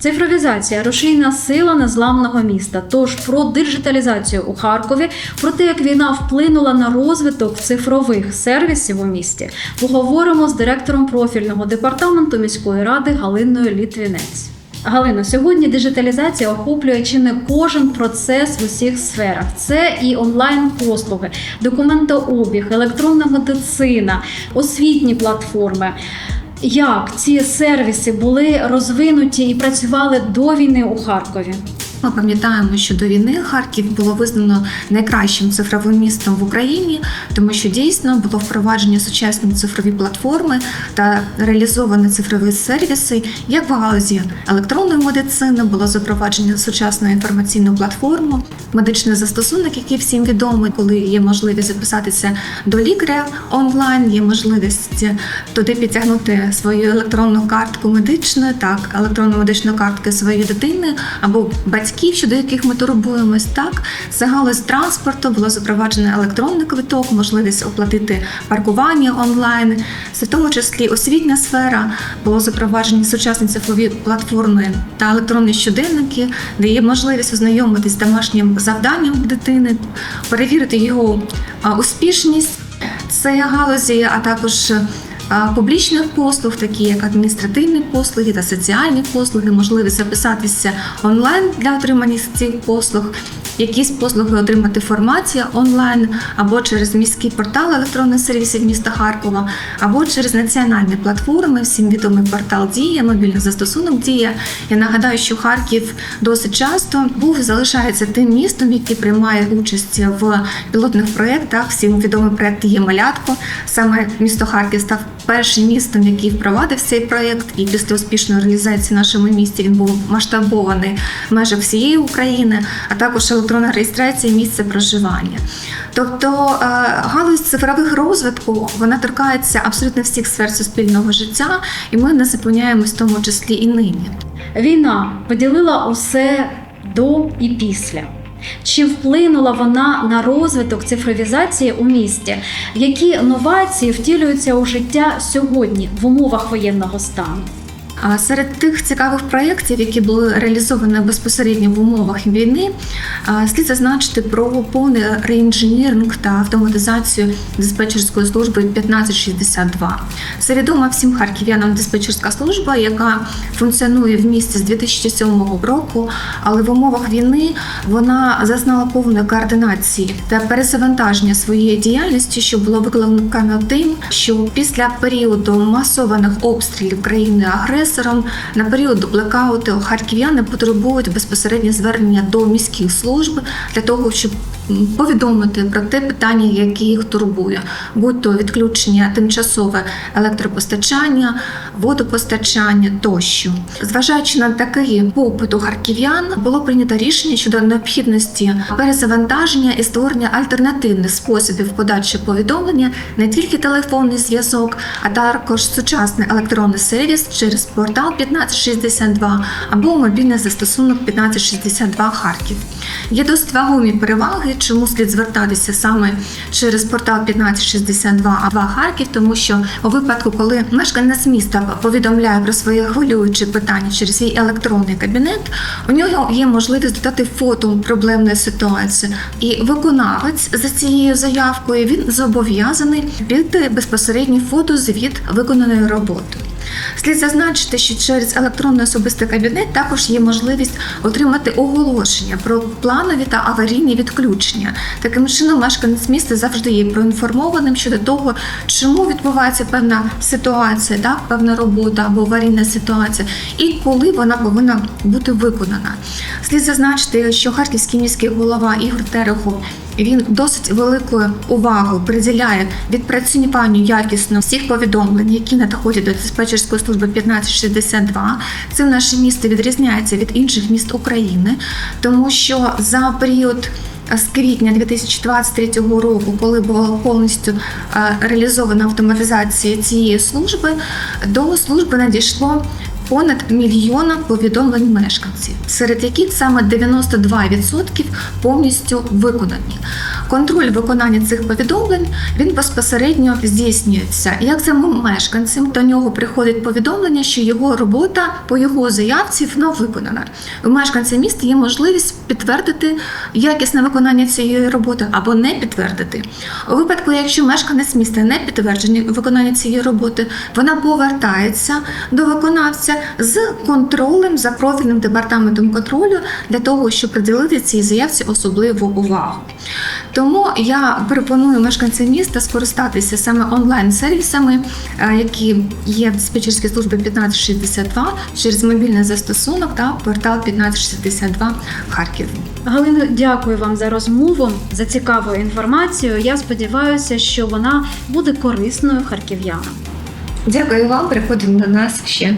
Цифровізація рушійна сила незламного міста. Тож про диджиталізацію у Харкові, про те, як війна вплинула на розвиток цифрових сервісів у місті, поговоримо з директором профільного департаменту міської ради Галиною Літвінець. Галино, сьогодні диджиталізація охоплює чи не кожен процес в усіх сферах. Це і онлайн-послуги, документообіг, електронна медицина, освітні платформи. Як ці сервіси були розвинуті і працювали до війни у Харкові? Ми пам'ятаємо, що до війни Харків було визнано найкращим цифровим містом в Україні, тому що дійсно було впроваджені сучасні цифрові платформи та реалізовані цифрові сервіси, як в галузі електронної медицини було запроваджено сучасну інформаційну платформу, медичний застосунок, який всім відомий, коли є можливість записатися до лікаря онлайн, є можливість туди підтягнути свою електронну картку медичну, так електронну медичну картку своєї дитини або батьків, щодо яких ми турбуємось. Так, це галузь транспорту було запроваджено електронний квиток, можливість оплатити паркування онлайн. Це в тому числі освітня сфера, було запроваджені сучасні цифрові платформи та електронні щоденники, де є можливість ознайомитись з домашнім завданням дитини, перевірити його успішність. Це галузі, а також публічних послуг, такі як адміністративні послуги та соціальні послуги, можливість записатися онлайн для отримання цих послуг, якісь послуги отримати формація онлайн або через міський портал електронних сервісів міста Харкова, або через національні платформи, всім відомий портал Дія, мобільний застосунок Дія. Я нагадаю, що Харків досить часто був і залишається тим містом, який приймає участь в пілотних проєктах. Всім відомий проєкт є малятко. Саме місто Харків став першим містом, який впровадив цей проєкт, і після успішної реалізації в нашому місті він був масштабований в межах всієї України, а також електронна реєстрація місця проживання. Тобто е, галузь цифрових розвитку вона торкається абсолютно всіх сфер суспільного життя, і ми не зупиняємось в тому числі і нині. Війна поділила усе до і після. Чи вплинула вона на розвиток цифровізації у місті? Які новації втілюються у життя сьогодні в умовах воєнного стану? Серед тих цікавих проєктів, які були реалізовані безпосередньо в умовах війни, слід зазначити про повний реінженіринг та автоматизацію диспетчерської служби 1562. Це відома всім харків'янам диспетчерська служба, яка функціонує в місті з 2007 року, але в умовах війни вона зазнала повної координації та перезавантаження своєї діяльності, що було викликано тим, що після періоду масованих обстрілів країни агресором на період блекауту харків'яни потребують безпосередньо звернення до міських служб для того, щоб повідомити про те питання, яке їх турбує, будь то відключення тимчасове електропостачання, водопостачання тощо. Зважаючи на такий попит у харків'ян, було прийнято рішення щодо необхідності перезавантаження і створення альтернативних способів подачі повідомлення не тільки телефонний зв'язок, а також сучасний електронний сервіс через портал 1562 або мобільний застосунок 1562 Харків. Є досить вагомі переваги, чому слід звертатися саме через портал 1562 а Харків, тому що у випадку, коли мешканець міста повідомляє про своє хвилююче питання через свій електронний кабінет, у нього є можливість додати фото проблемної ситуації, і виконавець за цією заявкою він зобов'язаний піти безпосередній фотозвіт виконаної роботи. Слід зазначити, що через електронний особистий кабінет також є можливість отримати оголошення про планові та аварійні відключення. Таким чином, мешканець міста завжди є проінформованим щодо того, чому відбувається певна ситуація, так, певна робота або аварійна ситуація, і коли вона повинна бути виконана. Слід зазначити, що харківський міський голова Ігор Терехов він досить велику увагу приділяє відпрацюванню якісно всіх повідомлень, які надходять до диспетчерської служби 1562. Цим наше місто відрізняється від інших міст України, тому що за період. З квітня 2023 року, коли була повністю е, реалізована автоматизація цієї служби, до служби надійшло понад мільйона повідомлень мешканців, серед яких саме 92% повністю виконані. Контроль виконання цих повідомлень він безпосередньо здійснюється як самим мешканцем. До нього приходить повідомлення, що його робота по його заявці вона виконана. У мешканця міста є можливість підтвердити якісне виконання цієї роботи або не підтвердити. У випадку, якщо мешканець міста не підтвердження виконання цієї роботи, вона повертається до виконавця з контролем за профільним департаментом контролю для того, щоб приділити цій заявці особливу увагу. Тому я пропоную мешканцям міста скористатися саме онлайн-сервісами, е, які є в диспетчерській службі 1562 через мобільний застосунок та портал 1562 Харків. Галино, дякую вам за розмову, за цікаву інформацію. Я сподіваюся, що вона буде корисною харків'янам. Дякую вам. Приходимо до нас ще.